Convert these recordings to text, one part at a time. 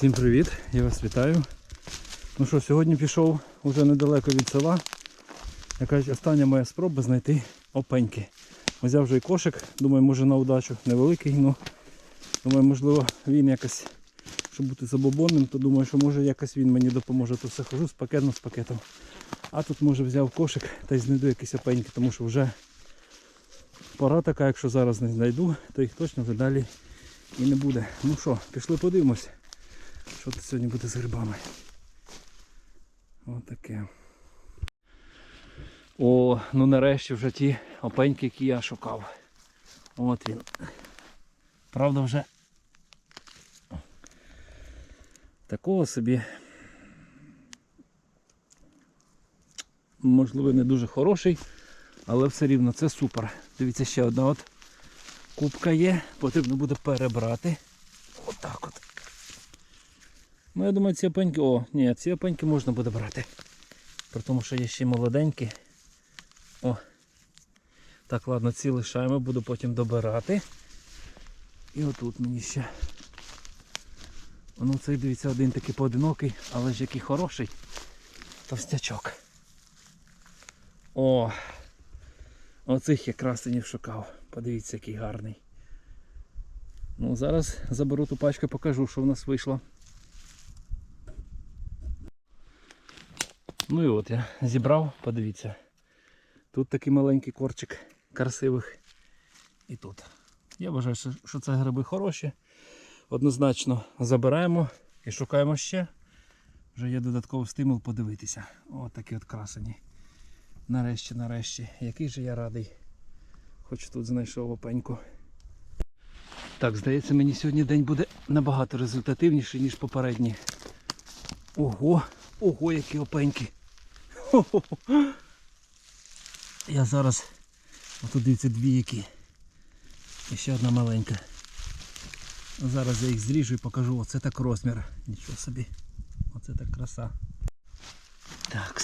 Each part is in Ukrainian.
Всім привіт, я вас вітаю. Ну що, сьогодні пішов уже недалеко від села. Якась остання моя спроба знайти опеньки. Взяв вже і кошик, думаю, може на удачу невеликий, ну думаю, можливо він якось, щоб бути забобонним, то думаю, що може якось він мені допоможе. То все хожу з пакетом з пакетом. А тут може взяв кошик та й знайду якісь опеньки, тому що вже пора така, якщо зараз не знайду, то їх точно вже далі і не буде. Ну що, пішли подивимось. Що тут сьогодні буде з грибами? Отаке. О, ну нарешті вже ті опеньки, які я шукав. От він. Правда вже такого собі. Можливо, не дуже хороший, але все рівно це супер. Дивіться, ще одна от кубка є, потрібно буде перебрати. Отак от. Ну я думаю ці опеньки... О, ні, ці опеньки можна буде брати. При тому, що є ще молоденькі. О. Так, ладно, ці лишаємо, буду потім добирати. І отут мені ще. Ну цей дивіться один такий поодинокий, але ж який хороший. Товстячок. О! Оцих я красенів шукав. Подивіться, який гарний. Ну, зараз заберу ту пачку, покажу, що в нас вийшло. Ну і от я зібрав, подивіться. Тут такий маленький корчик красивих. І тут. Я вважаю, що- це гриби хороші. Однозначно забираємо і шукаємо ще. Вже є додатковий стимул подивитися. От такі от красені. Нарешті, нарешті. Який же я радий. Хоч тут знайшов опеньку. Так, здається, мені сьогодні день буде набагато результативніший, ніж попередній. Ого, ого, які опеньки. Хо-хо-хо. Я зараз. Отут дивіться дві які. І ще одна маленька. Зараз я їх зріжу і покажу. Оце так розмір. Нічого собі. Оце так краса. Так.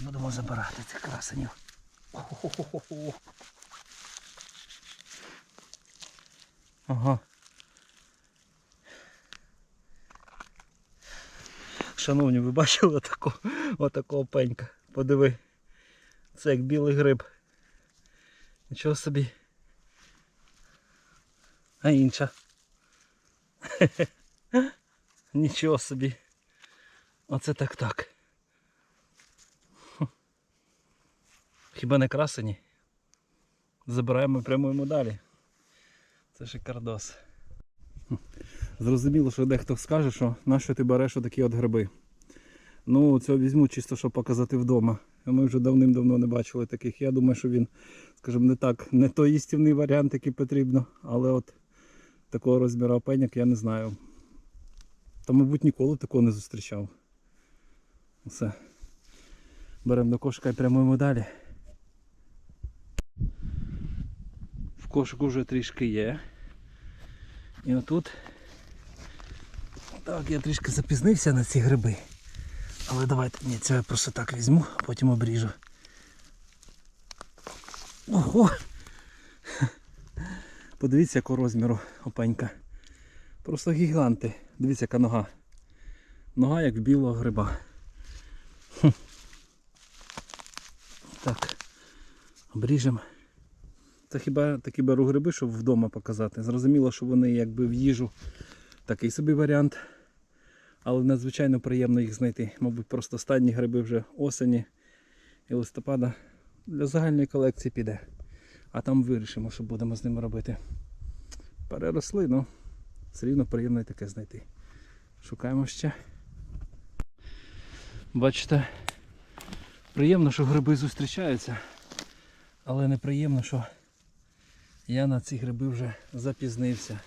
Будемо забирати цих красенів. Ага. Шановні, ви бачили отаку, отакого пенька? Подиви. Це як білий гриб. Нічого собі. А інша. Нічого собі. Оце так так. Хіба не красені? Забираємо і прямуємо далі. Це шикардос. Зрозуміло, що дехто скаже, що нащо ти береш отакі от гриби. Ну, цього візьму чисто, щоб показати вдома. Ми вже давним-давно не бачили таких. Я думаю, що він, скажімо, не так, не той істівний варіант, який потрібно, але от такого розміру опеняк я не знаю. Та, мабуть, ніколи такого не зустрічав. Все. Беремо до кошика і прямуємо далі. В кошику вже трішки є. І отут. Так, я трішки запізнився на ці гриби. Але давайте, ні, це я просто так візьму, потім обріжу. Ого! Подивіться, якого розміру опенька. Просто гіганти. Дивіться, яка нога. Нога як в білого гриба. Так. Обріжемо. Це хіба такі беру гриби, щоб вдома показати. Зрозуміло, що вони якби в їжу такий собі варіант. Але надзвичайно приємно їх знайти. Мабуть, просто останні гриби вже осені і листопада для загальної колекції піде. А там вирішимо, що будемо з ними робити. Переросли, ну все рівно приємно і таке знайти. Шукаємо ще. Бачите, приємно, що гриби зустрічаються, але неприємно, що я на ці гриби вже запізнився,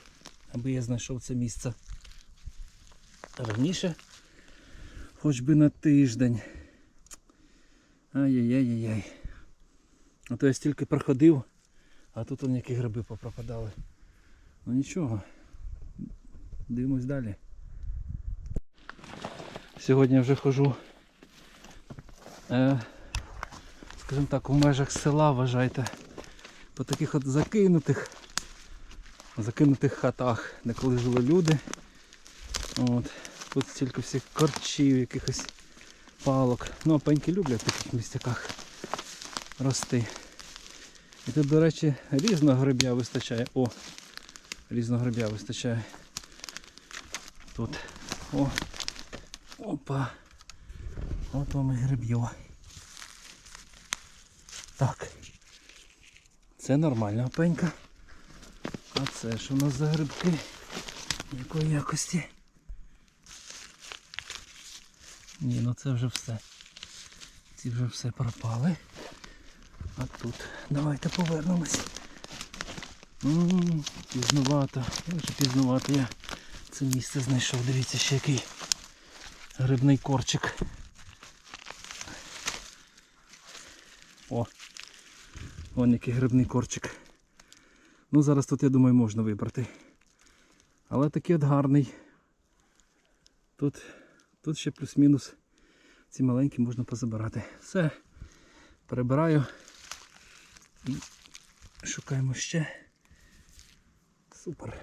аби я знайшов це місце раніше, хоч би на тиждень. Ай-яй-яй-яй. А то я стільки проходив, а тут он які гриби попропадали. Ну нічого. Дивимось далі. Сьогодні вже хожу, е, скажімо так, у межах села вважайте, по таких от закинутих, закинутих хатах, де коли жили люди. От. Тут стільки всіх корчів, якихось палок. Ну, опеньки люблять в таких місцяках рости. І тут, до речі, різного гриб'я вистачає. О! Різного гриб'я вистачає. Тут. О! Опа! От вам і гриб'йо. Так. Це нормальна опенька. А це що у нас за грибки? Якої якості? Ні, ну це вже все. Ці вже все пропали. А тут давайте повернемось. М, Пізнувато. Як же пізнувато я це місце знайшов. Дивіться, ще який грибний корчик. О! Вон який грибний корчик. Ну зараз тут, я думаю, можна вибрати. Але такий от гарний. Тут, тут ще плюс-мінус ці маленькі можна позабирати. Все. Перебираю і шукаємо ще. Супер.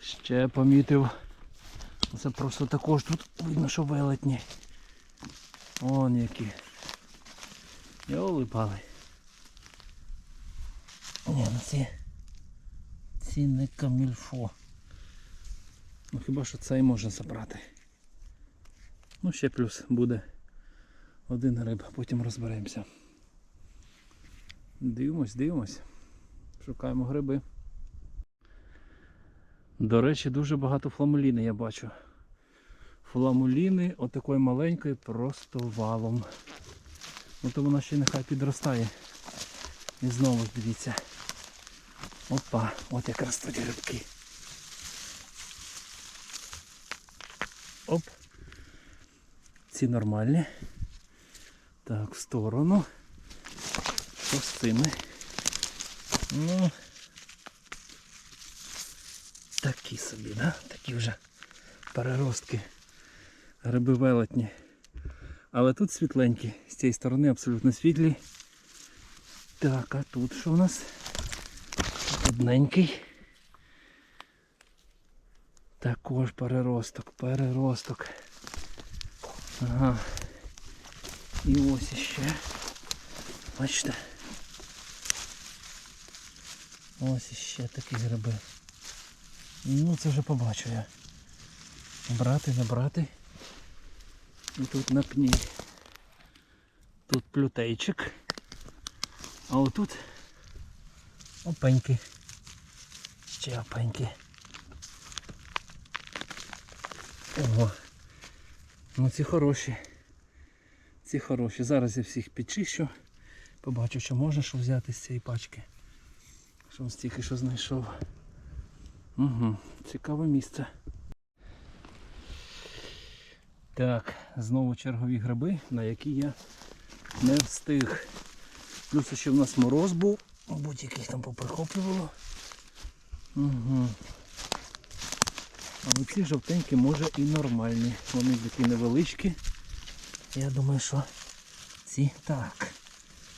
Ще помітив. Це просто також тут видно, що велетні. Вон які. Йоли пали. Ні, ну ці. Ці не камільфо. Ну хіба що цей можна забрати. Ну ще плюс буде один гриб, потім розберемося. Дивимось, дивимось. Шукаємо гриби. До речі, дуже багато фламуліни я бачу. Фламуліни отакої маленької просто валом. Ну то вона ще нехай підростає. І знову дивіться. Опа, от якраз тут грибки. Оп. Ці нормальні. Так, в сторону. Що з цими? Ну. Такі собі, да? Такі вже переростки. Гриби велетні. Але тут світленькі. З цієї сторони абсолютно світлі. Так, а тут що у нас? Одненький. Також переросток, переросток. Ага. І ось іще. Бачите? Ось іще такі гриби. Ну це вже побачу я. Брати, не. І тут на пні. Тут плютейчик. А отут опеньки. Ще опеньки. Ого. Ну ці хороші. Ці хороші. Зараз я всіх підчищу. Побачу, що можна що взяти з цієї пачки. Що стільки що знайшов. Угу, цікаве місце. Так, знову чергові гриби, на які я не встиг. Плюс ще в нас мороз був, мабуть, яких там поприхоплювало. Угу. А оці жовтенькі може і нормальні. Вони такі невеличкі. Я думаю, що ці так.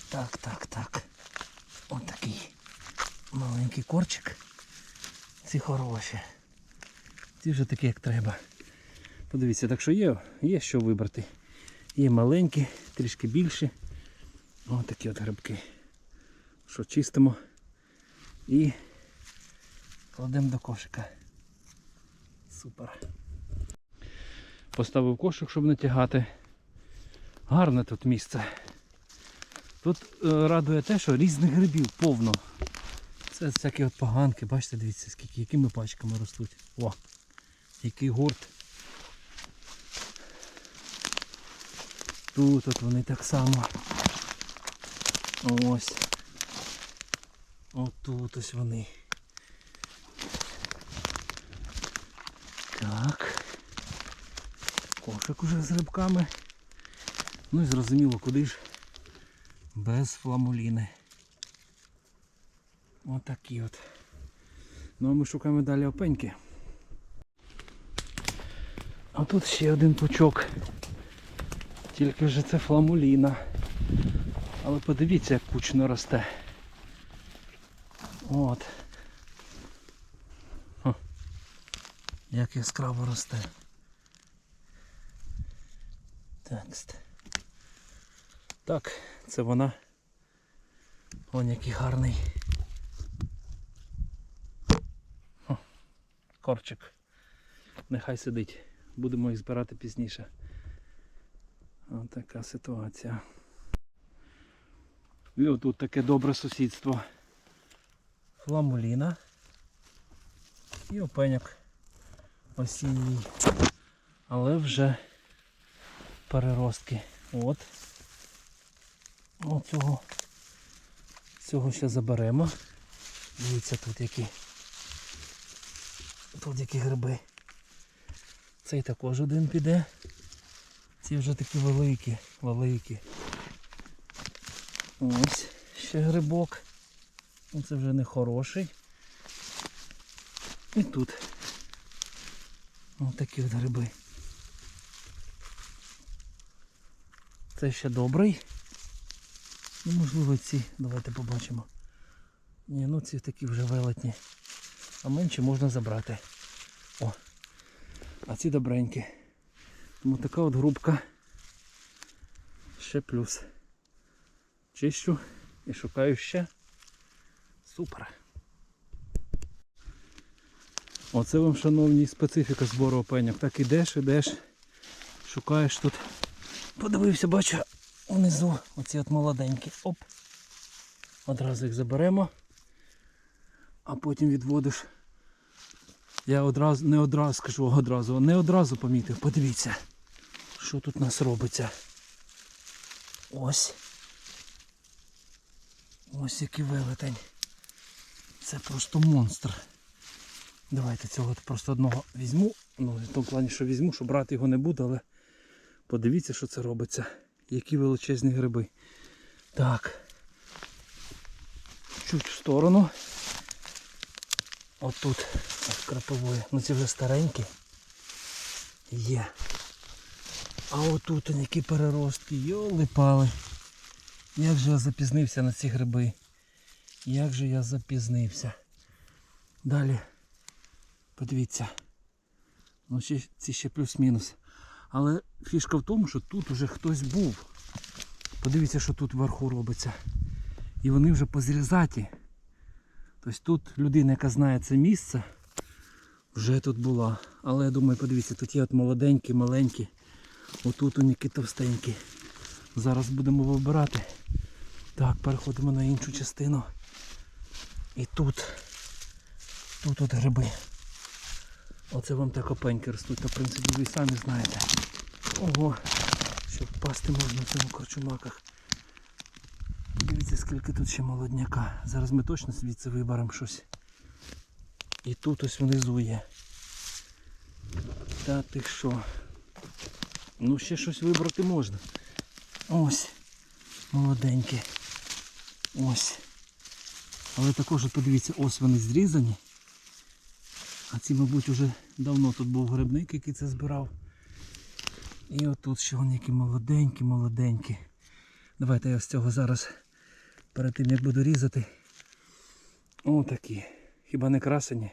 Так, так, так. Ось такий маленький корчик. Ці хороші. Ці вже такі як треба. Подивіться, так що є, є що вибрати. Є маленькі, трішки більші. Ось такі от грибки. Що чистимо і кладемо до кошика. Супер. Поставив кошик, щоб не тягати. Гарне тут місце. Тут е, радує те, що різних грибів повно. Це всякі от поганки, бачите, дивіться, скільки, якими пачками ростуть. О, який гурт. Тут от вони так само. Ось. Отут ось вони. Так. Кошик уже з грибками. Ну і зрозуміло, куди ж без фламуліни. Отакі от. Ну а ми шукаємо далі опеньки. А тут ще один пучок. Тільки вже це фламуліна. Але подивіться, як кучно росте. От. Як яскраво росте. Так. ст- Так, це вона. Вон який гарний. Корчик. Нехай сидить. Будемо їх збирати пізніше. Ось така ситуація. І отут таке добре сусідство. Фламуліна і опеняк осінній. Але вже переростки. От. Оцього. Цього ще заберемо. Дивіться тут які. Тут які гриби. Цей також один піде. Ці вже такі великі, великі. Ось ще грибок. Ну, Це вже не хороший. І тут. Ось такі от гриби. Це ще добрий. Ну, можливо, ці. Давайте побачимо. Ні, ну ці такі вже велетні. А менше можна забрати. О. А ці добренькі. Тому така от грубка. Ще плюс. Чищу і шукаю ще. Супер. Оце вам, шановні, специфіка збору опеньок. Так ідеш, ідеш, шукаєш тут. Подивився, бачу, внизу оці от молоденькі. Оп. Одразу їх заберемо. А потім відводиш. Я одразу, не одразу скажу одразу, не одразу помітив. Подивіться, що тут у нас робиться. Ось. Ось який велетень. Це просто монстр. Давайте цього просто одного візьму. Ну, в тому плані, що візьму, що брати його не буду, але подивіться, що це робиться. Які величезні гриби. Так. Чуть в сторону. Отут от крапової. Ну ці вже старенькі. Є. А отут які переростки. Йоли пали. Як же я запізнився на ці гриби. Як же я запізнився. Далі. Подивіться. Ну ці ще плюс-мінус. Але фішка в тому, що тут уже хтось був. Подивіться, що тут вверху робиться. І вони вже позрізаті. Тобто тут людина, яка знає це місце, вже тут була. Але я думаю, подивіться, тут є от молоденькі, маленькі. Отут у які товстенькі. Зараз будемо вибирати. Так, переходимо на іншу частину. І тут. Тут от гриби. Оце вам так опеньки ростуть, то в принципі ви самі знаєте. Ого, що впасти можна в цьому корчумаках. Дивіться, скільки тут ще молодняка. Зараз ми точно звідси виберемо щось. І тут ось внизу є. Та ти що? Ну ще щось вибрати можна. Ось. Молоденькі. Ось. Але також подивіться, ось вони зрізані. А ці, мабуть, вже давно тут був грибник, який це збирав. І отут ще вони які молоденькі, молоденькі. Давайте я з цього зараз перед тим як буду різати. О такі. Хіба не красені?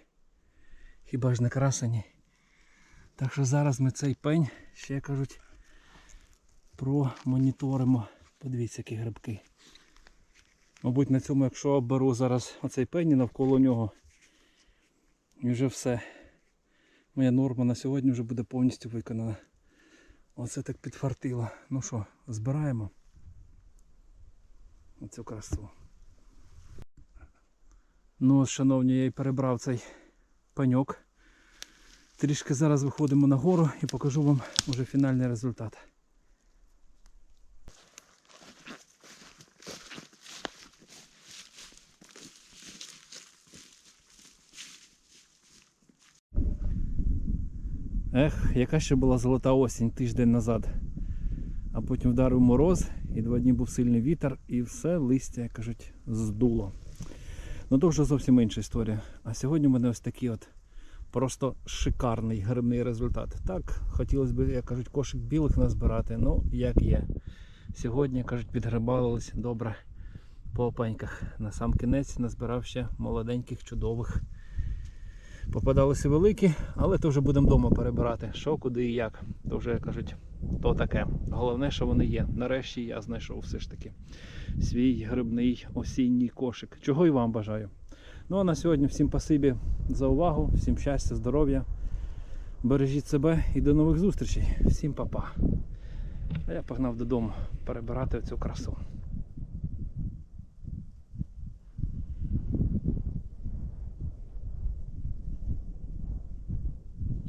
Хіба ж не красені? Так що зараз ми цей пень, ще кажуть, промоніторимо. Подивіться, які грибки. Мабуть, на цьому, якщо оберу зараз оцей пень і навколо нього, і вже все. Моя норма на сьогодні вже буде повністю виконана. Оце так підфартило. Ну що, збираємо оцю красу. Ну от, шановні, я і перебрав цей пеньок. Трішки зараз виходимо на гору і покажу вам уже фінальний результат. Ех, яка ще була золота осінь тиждень назад. А потім вдарив мороз, і два дні був сильний вітер, і все листя, як кажуть, здуло. Ну то вже зовсім інша історія. А сьогодні у мене ось такий от просто шикарний грибний результат. Так, хотілося б, як кажуть, кошик білих назбирати, ну як є. Сьогодні, кажуть, підгрибалися добре по опеньках. На сам кінець назбирав ще молоденьких, чудових Попадалися великі, але то вже будемо вдома перебирати. Що, куди і як. То вже кажуть, то таке. Головне, що вони є. Нарешті я знайшов все ж таки свій грибний осінній кошик. Чого і вам бажаю. Ну а на сьогодні всім пасибі за увагу, всім щастя, здоров'я. Бережіть себе і до нових зустрічей. Всім па-па. А я погнав додому перебирати цю красу.